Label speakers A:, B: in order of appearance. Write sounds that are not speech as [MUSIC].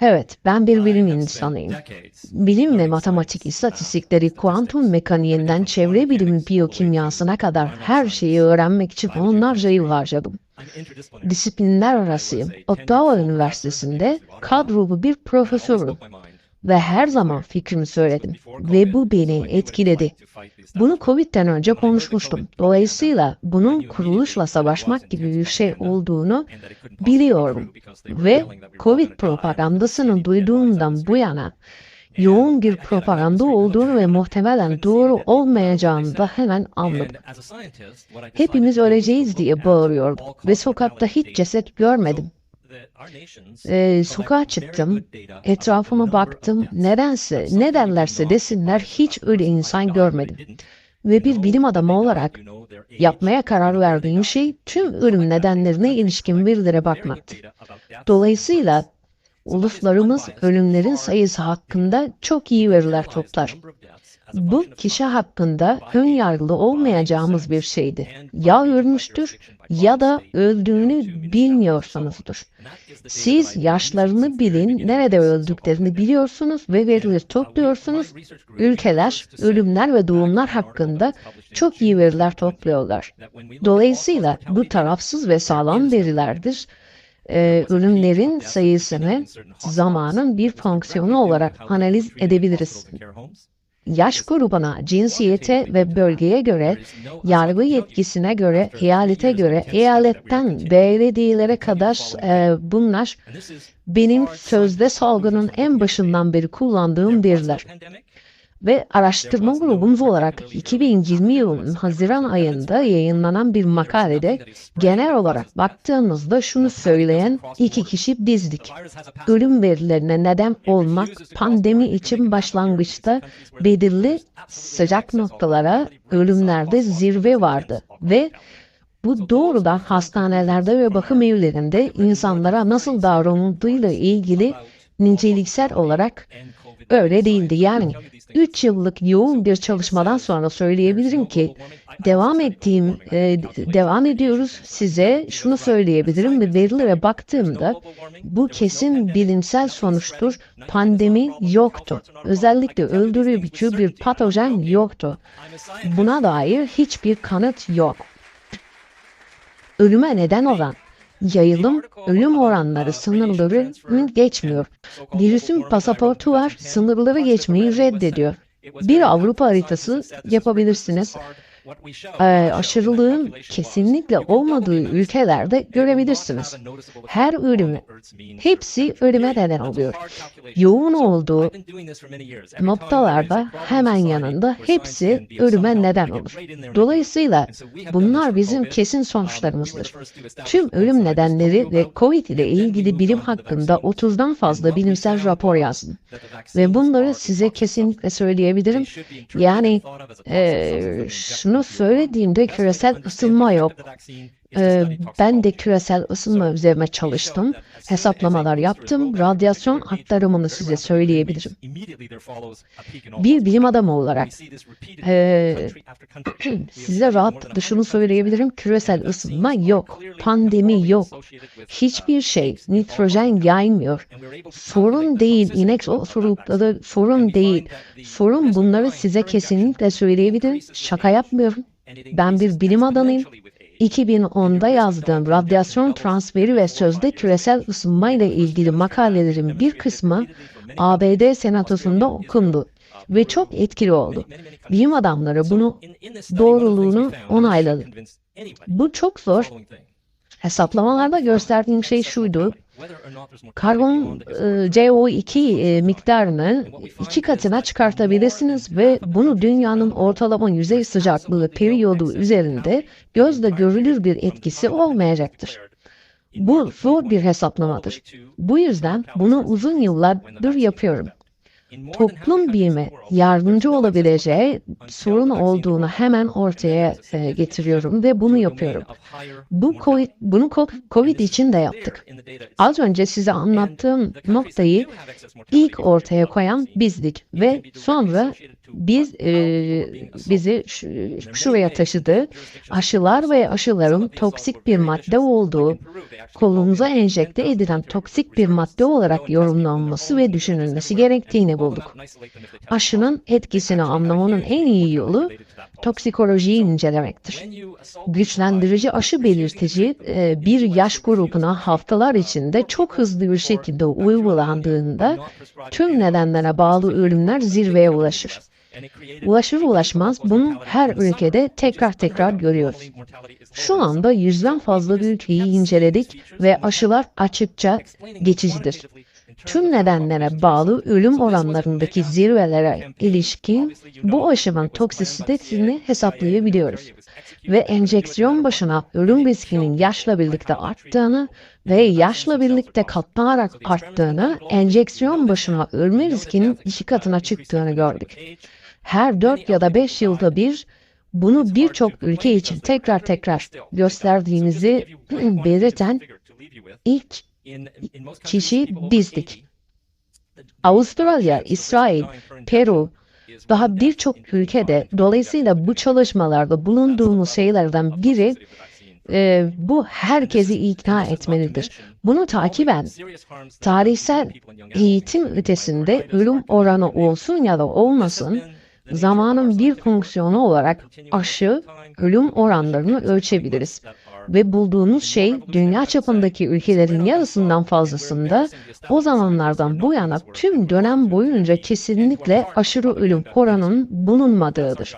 A: Evet, ben bir bilim insanıyım. Bilim ve matematik istatistikleri, kuantum mekaniğinden çevre bilimi biyokimyasına kadar her şeyi öğrenmek için onlarca yıl harcadım. Disiplinler arasıyım. Ottawa Üniversitesi'nde kadrolu bir profesörüm ve her zaman fikrimi söyledim ve bu beni etkiledi. Bunu Covid'den önce konuşmuştum. Dolayısıyla bunun kuruluşla savaşmak gibi bir şey olduğunu biliyorum. Ve Covid propagandasını duyduğumdan bu yana yoğun bir propaganda olduğunu ve muhtemelen doğru olmayacağını da hemen anladım. Hepimiz öleceğiz diye bağırıyorduk ve sokakta hiç ceset görmedim. Ee, sokağa çıktım, etrafıma baktım, nedense, ne derlerse desinler hiç öyle insan görmedim. Ve bir bilim adamı olarak yapmaya karar verdiğim şey tüm ölüm nedenlerine ilişkin verilere bakmaktı. Dolayısıyla uluslarımız ölümlerin sayısı hakkında çok iyi veriler toplar. Bu kişi hakkında ön yargılı olmayacağımız bir şeydi. Ya ölmüştür ya da öldüğünü bilmiyorsunuzdur. Siz yaşlarını bilin, nerede öldüklerini biliyorsunuz ve verileri topluyorsunuz. Ülkeler, ölümler ve doğumlar hakkında çok iyi veriler topluyorlar. Dolayısıyla bu tarafsız ve sağlam verilerdir. Ee, ölümlerin sayısını zamanın bir fonksiyonu olarak analiz edebiliriz yaş grubuna, cinsiyete ve bölgeye göre, yargı yetkisine göre, eyalete göre, eyaletten belediyelere kadar e, bunlar benim sözde salgının en başından beri kullandığım veriler. Ve araştırma grubumuz olarak 2020 yılının Haziran ayında yayınlanan bir makalede genel olarak baktığımızda şunu söyleyen iki kişi bizdik. Ölüm verilerine neden olmak pandemi için başlangıçta belirli sıcak noktalara ölümlerde zirve vardı ve bu doğrudan hastanelerde ve bakım evlerinde insanlara nasıl davranıldığıyla ilgili niceliksel olarak öyle değildi. Yani 3 yıllık yoğun bir çalışmadan sonra söyleyebilirim ki devam ettiğim, e, devam ediyoruz size şunu söyleyebilirim ve verilere baktığımda bu kesin bilimsel sonuçtur. Pandemi yoktu. Özellikle öldürücü bir patojen yoktu. Buna dair hiçbir kanıt yok. Ölüme neden olan yayılım ölüm oranları sınırları geçmiyor. Virüsün pasaportu var, sınırları geçmeyi reddediyor. Bir Avrupa haritası yapabilirsiniz. Ee, aşırılığın kesinlikle olmadığı ülkelerde görebilirsiniz. Her ölümü, hepsi ölüme neden oluyor. Yoğun olduğu noktalarda hemen yanında hepsi ölüme neden olur. Dolayısıyla bunlar bizim kesin sonuçlarımızdır. Tüm ölüm nedenleri ve COVID ile ilgili bilim hakkında 30'dan fazla bilimsel rapor yazdım. Ve bunları size kesinlikle söyleyebilirim. Yani e, şunu söylediğimde küresel ısınma yok. Ee, ben de küresel ısınma üzerine çalıştım. Hesaplamalar yaptım. Radyasyon aktarımını size söyleyebilirim. Bir bilim adamı olarak e, [CLEARS THROAT] size rahat şunu söyleyebilirim. Küresel ısınma yok. Pandemi yok. Hiçbir şey nitrojen yaymıyor. Sorun değil. İnek osurukları sorun değil. Sorun bunları size kesinlikle söyleyebilirim. Şaka yapmıyorum. Ben bir bilim adamıyım. 2010'da yazdığım radyasyon transferi ve sözde küresel ısınma ile ilgili makalelerin bir kısmı ABD senatosunda okundu ve çok etkili oldu. Bilim adamları bunu doğruluğunu onayladı. Bu çok zor. Hesaplamalarda gösterdiğim şey şuydu. Karbon e, CO2 e, miktarını iki katına çıkartabilirsiniz ve bunu dünyanın ortalama yüzey sıcaklığı periyodu üzerinde gözle görülür bir etkisi olmayacaktır. Bu zor bir hesaplamadır. Bu yüzden bunu uzun yıllardır yapıyorum toplum bilimi yardımcı olabileceği sorun olduğunu hemen ortaya e, getiriyorum ve bunu yapıyorum. Bu COVID, bunu COVID için de yaptık. Az önce size anlattığım noktayı ilk ortaya koyan bizdik ve sonra biz e, bizi şu- şuraya taşıdı. Aşılar ve aşıların toksik bir madde olduğu, kolumuza enjekte edilen toksik bir madde olarak yorumlanması ve düşünülmesi gerektiğini bulduk. Aşının etkisini anlamanın en iyi yolu toksikolojiyi incelemektir. Güçlendirici aşı belirtici e, bir yaş grubuna haftalar içinde çok hızlı bir şekilde uygulandığında tüm nedenlere bağlı ölümler zirveye ulaşır. Ulaşır ulaşmaz bunu her ülkede tekrar tekrar görüyoruz. Şu anda yüzden fazla ülkeyi inceledik ve aşılar açıkça geçicidir. Tüm nedenlere bağlı ölüm oranlarındaki zirvelere ilişkin bu aşının toksisitesini hesaplayabiliyoruz. Ve enjeksiyon başına ölüm riskinin yaşla birlikte arttığını ve yaşla birlikte katlanarak arttığını, enjeksiyon başına ölme riskinin iki katına çıktığını gördük. Her 4 ya da 5 yılda bir bunu birçok ülke için tekrar tekrar gösterdiğimizi [CLEARS THROAT] belirten ilk kişi bizdik. Avustralya, İsrail, Peru, daha birçok ülkede dolayısıyla bu çalışmalarda bulunduğumuz şeylerden biri e, bu herkesi ikna etmelidir. Bunu takiben tarihsel eğitim ötesinde ölüm oranı olsun ya da olmasın zamanın bir fonksiyonu olarak aşı ölüm oranlarını ölçebiliriz. Ve bulduğumuz şey dünya çapındaki ülkelerin yarısından fazlasında o zamanlardan bu yana tüm dönem boyunca kesinlikle aşırı ölüm oranının bulunmadığıdır.